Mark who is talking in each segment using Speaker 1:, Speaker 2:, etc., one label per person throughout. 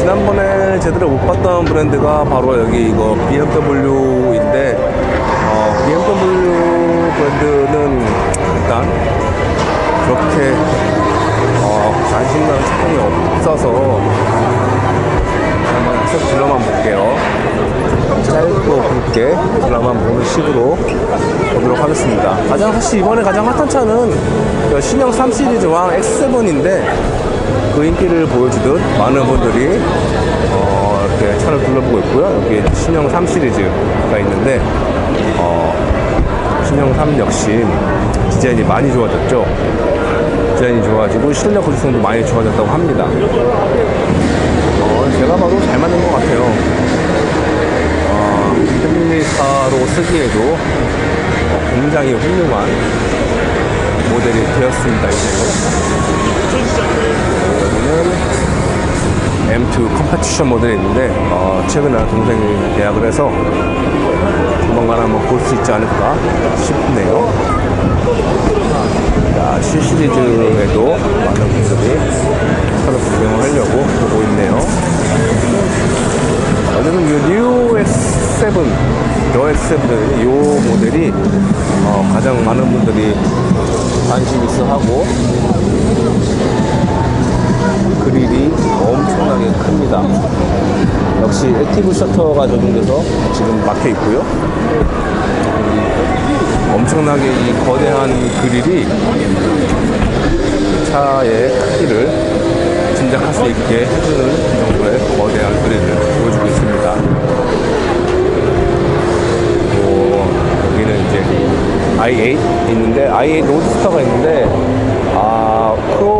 Speaker 1: 지난번에 제대로 못 봤던 브랜드가 바로 여기 이거 BMW인데 어, BMW 브랜드는 일단 그렇게 어, 안심감 차량이 없어서 한번 쭉 둘러만 볼게요. 짧고 굵게 둘러만 보는 식으로 보도록 하겠습니다. 가장 사실 이번에 가장 핫한 차는 그 신형 3 시리즈왕 X7인데 그 인기를 보여주듯 많은 분들이 어, 이렇게 차를 둘러보고 있고요. 여기 신형 3 시리즈가 있는데 어, 신형 3 역시 디자인이 많이 좋아졌죠. 디자인이 좋아지고 실력 구성도 많이 좋아졌다고 합니다. 어, 제가 봐도 잘 만든 것 같아요. 어, 패밀리카로 쓰기에도 어, 굉장히 훌륭한 모델이 되었습니다. 여기는 M2 컴파티션 모델이 있는데 어, 최근에 동생이 계약을 해서 조만간 한번 볼 수 있지 않을까 싶네요. 자, 시리즈에도 많은 분들이 차를 구경을 하려고 보고 있네요. 어제는 이뉴 X7, 더 X7, 이 모델이 어, 가장 많은 분들이 관심 있어 하고 액티브 셔터가 적용돼서 지금 막혀 있고요. 엄청나게 이 거대한 그릴이 차의 크기를 짐작할 수 있게 해주는 정도의 거대한 그릴을 보여주고 있습니다. 그리고 여기는 이제 i8 있는데 i8 로드스터가 있는데 아 크롬으로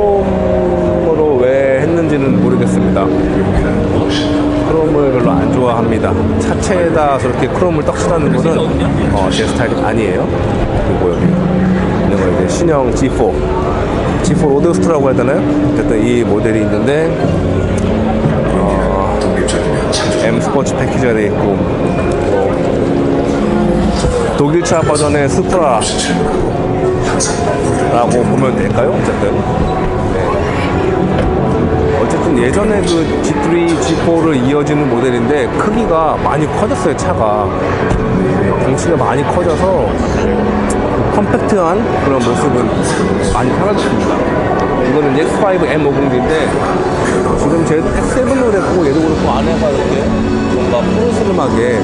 Speaker 1: 왜 했는지는 모르겠습니다. 크롬을 별로 안 좋아합니다. 차체에다 저렇게 크롬을 떡칠하는 거는 어, 제 스타일이 아니에요. 그리고 여기 있는 거 이제 신형 G4, G4 로드스터라고 해야 되나요? 어쨌든 이 모델이 있는데 어, M 스포츠 패키지가 되어 있고 뭐 독일차 버전의 스프라라고 보면 될까요? 어쨌든 어쨌든 예전에 그 G3, G4를 이어지는 모델인데 크기가 많이 커졌어요 차가. 덩치가 많이 커져서 그 컴팩트한 그런 모습은 많이 사라졌습니다. 이거는 X5 M50인데 지금 제 X7도 그랬고 얘도 그렇고 안에가 이렇게 뭔가 푸르스름하게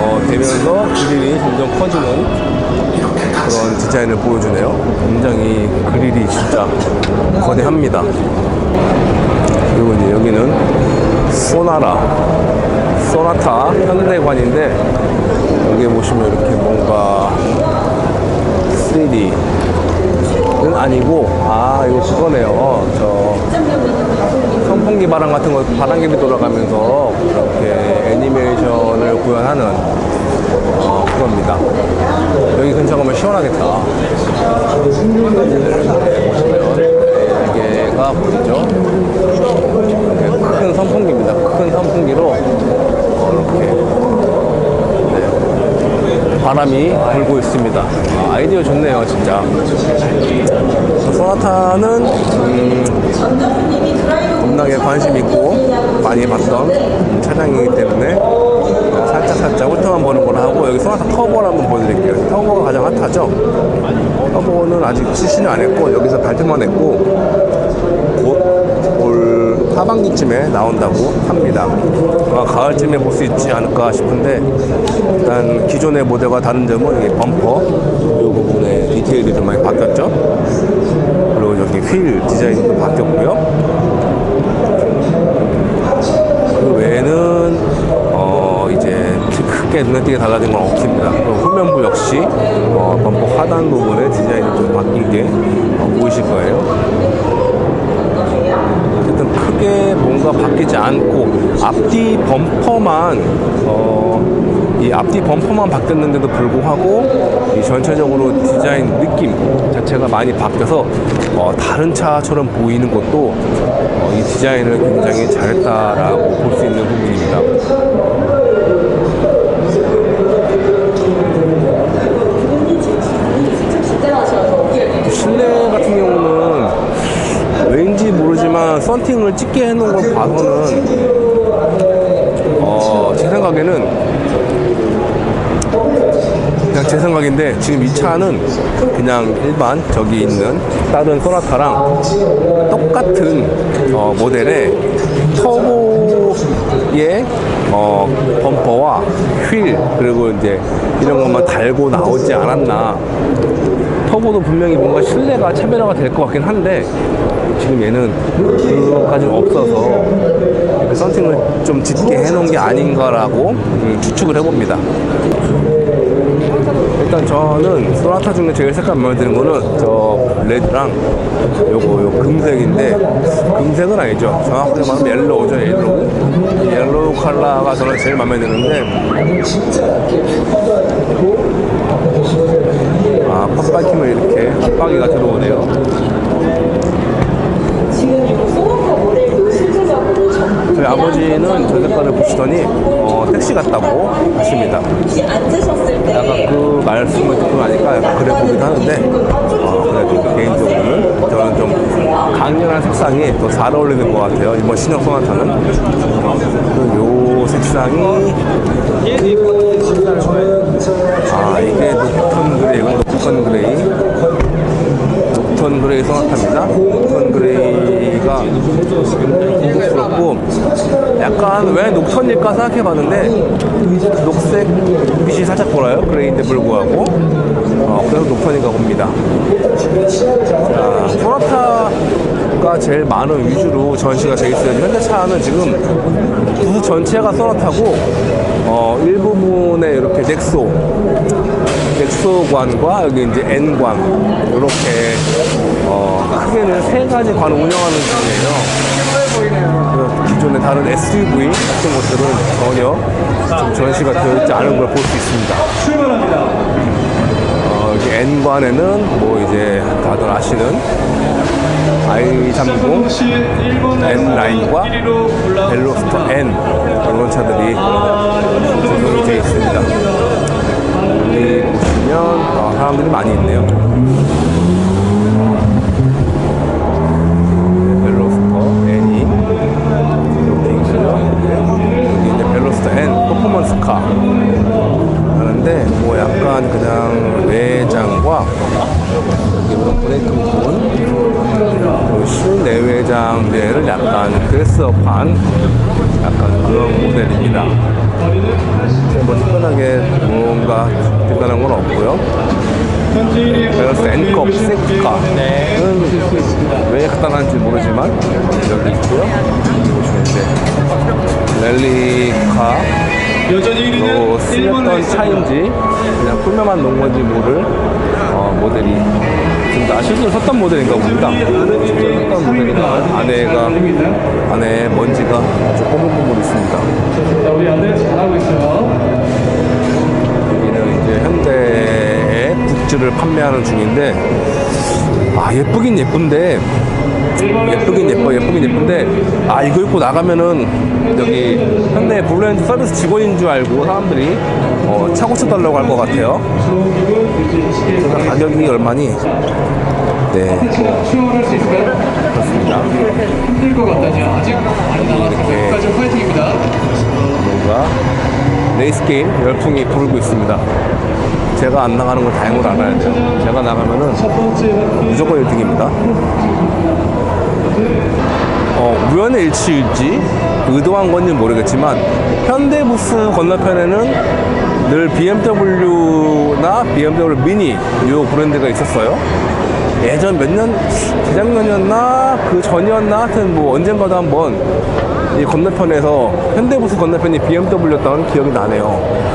Speaker 1: 어, 되면서 그릴이 점점 커지는 그런 디자인을 보여주네요 굉장히 그릴이 진짜 거대합니다 그리고 이제 여기는 소나라, 소나타 현대관인데 여기 보시면 이렇게 뭔가 3D는 아니고 아 이거 그거네요. 저 선풍기 바람 같은 거 바람개비 돌아가면서 그렇게 애니메이션을 구현하는 어, 그겁니다. 여기 근처 가면 시원하겠다. 이게가 보이죠? 이렇게 큰 선풍기입니다. 큰 선풍기로 어, 이렇게 네, 바람이 불고 있습니다. 아, 아이디어 좋네요, 진짜. 소나타는 음, 겁나게 관심 있고 많이 봤던 음, 차량이기 때문에 만 보는 걸 하고 여기 소나타 터보를 한번 보여드릴게요. 터보가 가장 핫하죠. 터보는 아직 출시는 안 했고 여기서 발표만 했고 곧 올 하반기쯤에 나온다고 합니다. 아마 가을쯤에 볼 수 있지 않을까 싶은데 일단 기존의 모델과 다른 점은 이게 범퍼 이 부분에 디테일이 좀 많이 바뀌었죠. 그리고 여기 휠 디자인도 바뀌었고요. 크게 눈에 띄게 달라진 건 없습니다. 후면부 역시 어 범퍼 하단 부분의 디자인이 좀 바뀐 게 어, 보이실 거예요. 어쨌든 크게 뭔가 바뀌지 않고 앞뒤 범퍼만 어, 이 앞뒤 범퍼만 바뀌었는데도 불구하고 이 전체적으로 디자인 느낌 자체가 많이 바뀌어서 어, 다른 차처럼 보이는 것도 어, 이 디자인을 굉장히 잘했다라고 볼 수 있는 부분입니다. 모르지만 썬팅을 찍게 해놓은 걸 봐서는 어, 제 생각에는 그냥 제 생각인데 지금 이 차는 그냥 일반 저기 있는 다른 소나타랑 똑같은 어, 모델의 터보의 어, 범퍼와 휠 그리고 이제 이런 것만 달고 나오지 않았나 터보도 분명히 뭔가 실내가 차별화가 될 것 같긴 한데 지금 얘는 그것까지 없어서 이렇게 썬팅을 좀 짙게 해놓은 게 아닌가라고 음, 추측을 해봅니다. 일단 저는 소나타 중에 제일 색깔 마음에 드는 거는 저 레드랑 요거 요 금색인데 금색은 아니죠. 정확하게 말하면 옐로우죠. 옐로우. 옐로우 컬러가 저는 제일 마음에 드는데 아 팝바퀴면 이렇게 핫바퀴가 들어오네요.
Speaker 2: 지금 소나타 모델도 실질적으로 전부
Speaker 1: 저희 아버지는 저 색깔을 보시더니 어, 택시 같다고 하십니다. 약간 그 말씀을 듣고 나니까 약간 그래 보기도 하는데 어, 그래도 개인적으로는 저는 좀 강렬한 색상이 더잘 어울리는 것 같아요 이번 신형 소나타는 그요 색상이 아 이게 녹턴 그레이고 녹턴 그레이? 녹턴 그레이 소나타입니다. 녹턴 그레이가 고급스럽고 약간 왜 녹턴일까 생각해봤는데 녹색 빛이 살짝 돌아요. 그레이인데 불구하고. 어, 그래서 녹턴인가 봅니다. 자, 소나타 가 제일 많은 위주로 전시가 돼 있어요 현대 차는 지금 부스 전체가 소나타고 어, 일부분에 이렇게 넥소 넥소관과 여기 이제 N관 이렇게 어, 크게는 세 가지 관을 운영하는 중이에요. 그 기존의 다른 SUV 같은 것들은 전혀 지금 전시가 되어 있지 않은 걸 볼 수 있습니다. 어, 여기 N관에는 뭐 이제 다들 아시는 i30 N 라인과 벨로스터 N 이런 차들이 조성이 되어 있습니다. 여기 보시면 어, 사람들이 많이 있네요. 네, 벨로스터 N이 이렇게 있고요. 여기 이제 벨로스터 N 퍼포먼스 카 하는데 뭐 약간 그냥 외장과 이런 브레이크 부분 실내외장들을 약간 드레스업한 약간 그런 모델입니다. 뭐 특별하게 뭔가 특별한 건 없고요. 그래서 N컵 세카는 왜 놨는지 모르지만 여기 있고요. 보시면 이제 랠리카
Speaker 3: 여전히
Speaker 1: 또
Speaker 3: 1위는
Speaker 1: 쓰였던 차인지 그냥 풀매만 놓은 건지 모를 어, 모델이. 아, 실제로 섰던 모델인가 봅니다. 실제로 섰던 모델이가 안에가 안에 먼지가 아주 꼬물꼬물 있습니다.
Speaker 3: 자, 우리 아들 잘하고 있어요.
Speaker 1: 여기는 이제 현대의 굿즈를 판매하는 중인데 아 예쁘긴 예쁜데 예쁘긴 예뻐 예쁘긴 예쁜데 아 이거 입고 나가면은 여기 현대 블루엔즈 서비스 직원인 줄 알고 사람들이 어, 차 고쳐달라고 할 것 같아요. 가격이 얼마니? 네? 그렇습니다.
Speaker 3: 힘들 것 같다니 아직 안 나가서 여기까지 파이팅입니다.
Speaker 1: 뭔가 레이스 게임 열풍이 부르고 있습니다. 제가 안 나가는 걸 다행으로 알아야 돼요. 제가 나가면은 무조건 1등입니다. 어, 우연의 일치일지 의도한 건지 모르겠지만 현대부스 건너편에는 늘 BMW나 BMW 미니 이 브랜드가 있었어요. 예전 몇 년, 재작년이었나 그 전이었나 하여튼 뭐 언젠가도 한번 이 건너편에서 현대부스 건너편이 BMW였다는 기억이 나네요.